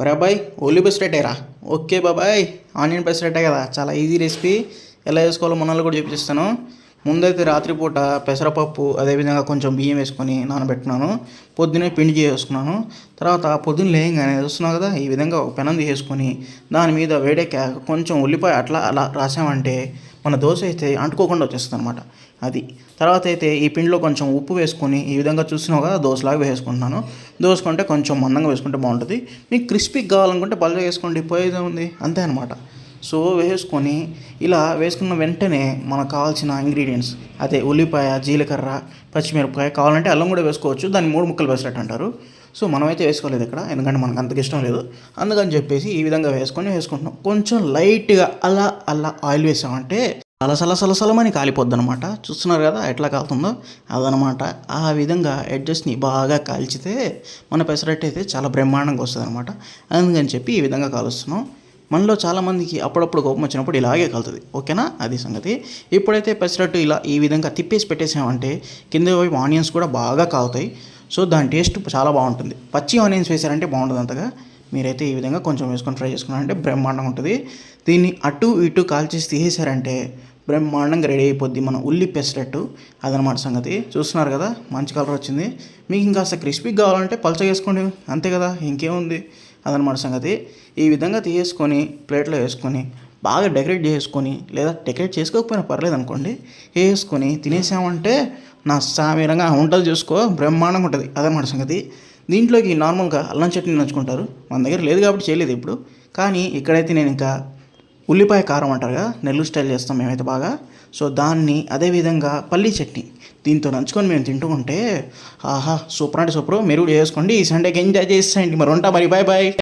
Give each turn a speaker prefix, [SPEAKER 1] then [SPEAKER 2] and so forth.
[SPEAKER 1] ఒరే అబ్బాయి ఓన్లీ పెసరట్టేరా ఓకే బాబాయ్ ఆనియన్ పెసరట్టే కదా. చాలా ఈజీ రెసిపీ. ఎలా చేసుకోవాలో మనల్ని కూడా చూపిస్తాను. ముందైతే రాత్రిపూట పెసరపప్పు అదేవిధంగా కొంచెం బియ్యం వేసుకొని నానబెట్టుకున్నాను. పొద్దున్నే పిండి చేసుకున్నాను తర్వాత పొద్దున్న లేయంగానే చూస్తున్నావు కదా ఈ విధంగా ఒక పెనం తీసుకొని దాని మీద వేడెక్కాక కొంచెం ఉల్లిపాయ అట్లా అలా రాసామంటే మన దోశ అయితే అంటుకోకుండా వచ్చేస్తుంది అనమాట అది. తర్వాత అయితే ఈ పిండిలో కొంచెం ఉప్పు వేసుకొని ఈ విధంగా చూసినా కదా దోశలాగా వేసుకుంటున్నాను. దోసుకుంటే కొంచెం మందంగా వేసుకుంటే బాగుంటుంది. మీకు క్రిస్పీ కావాలనుకుంటే పలుచగా వేసుకోండి పోయేదే ఉంది అంతే అనమాట సో వేసుకొని ఇలా వేసుకున్న వెంటనే మనకు కావాల్సిన ఇంగ్రీడియంట్స్ అదే ఉల్లిపాయ జీలకర్ర పచ్చిమిరపకాయ కావాలంటే అల్లం కూడా వేసుకోవచ్చు దాన్ని మూడు ముక్కలు వేసినట్టు అంటారు. సో మనమైతే వేసుకోలేదు ఇక్కడ ఎందుకంటే మనకు అంతకి ఇష్టం లేదు. అందుకని చెప్పేసి ఈ విధంగా వేసుకొని వేసుకుంటున్నాం. కొంచెం లైట్గా అలా అలా ఆయిల్ వేసామంటే సలసల సలసలమని కాలిపోద్ది అనమాట చూస్తున్నారు కదా ఎట్లా కాలుతుందో? అదనమాట ఆ విధంగా అడ్జస్ట్ని బాగా కాల్చితే మన పెసరట్టు అయితే చాలా బ్రహ్మాండంగా వస్తుంది అనమాట అందుకని చెప్పి ఈ విధంగా కాలుస్తున్నాం. మనలో చాలామందికి అప్పుడప్పుడు కోపం వచ్చినప్పుడు ఇలాగే కలుతుంది. ఓకేనా? అది సంగతి. ఇప్పుడైతే పెసరట్టు ఇలా ఈ విధంగా తిప్పేసి పెట్టేసామంటే కింద వైపు ఆనియన్స్ కూడా బాగా కాగుతాయి. సో దాని టేస్ట్ చాలా బాగుంటుంది. పచ్చి ఆనియన్స్ వేసారంటే బాగుంటుంది అంతగా. మీరైతే ఈ విధంగా కొంచెం వేసుకొని ఫ్రై చేసుకున్నారంటే బ్రహ్మాండంగా ఉంటుంది. దీన్ని అటు ఇటు కాల్చేసి తీసేసారంటే బ్రహ్మాండంగా రెడీ అయిపోద్ది మన ఉల్లి పెసరట్టు. అదనమాట సంగతి. చూస్తున్నారు కదా? మంచి కలర్ వచ్చింది. మీకు ఇంకాస్త క్రిస్పీ కావాలంటే పలచగా వేసుకోండి. అంతే కదా? ఇంకేముంది? అదనమాట సంగతి. ఈ విధంగా తీసేసుకొని ప్లేట్లో వేసుకొని బాగా డెకరేట్ చేసుకొని లేదా డెకరేట్ చేసుకోకపోయినా పర్లేదు అనుకోండి వేసుకొని తినేసామంటే నా సామీరంగా వంటలు చేసుకో బ్రహ్మాండంగా ఉంటుంది. అదనమాట సంగతి. దీంట్లోకి నార్మల్గా అల్లం చట్నీ నంచుకుంటారు. మన దగ్గర లేదు కాబట్టి చేయలేదు ఇప్పుడు. కానీ ఇక్కడైతే నేను ఇంకా ఉల్లిపాయ కారం అంటారు కదా నెల్లూరు స్టైల్ చేస్తాం మేమైతే బాగా. సో దాన్ని అదేవిధంగా పల్లీ చట్నీ దీంతో నంచుకొని మేము తింటూ ఉంటే ఆహా సూపర్ అంటే సూపర్. మీరు కూడా చేసుకోండి. ఈ సండేకి ఎంజాయ్ చేసేయండి. మరి ఉంటా మరి. Bye bye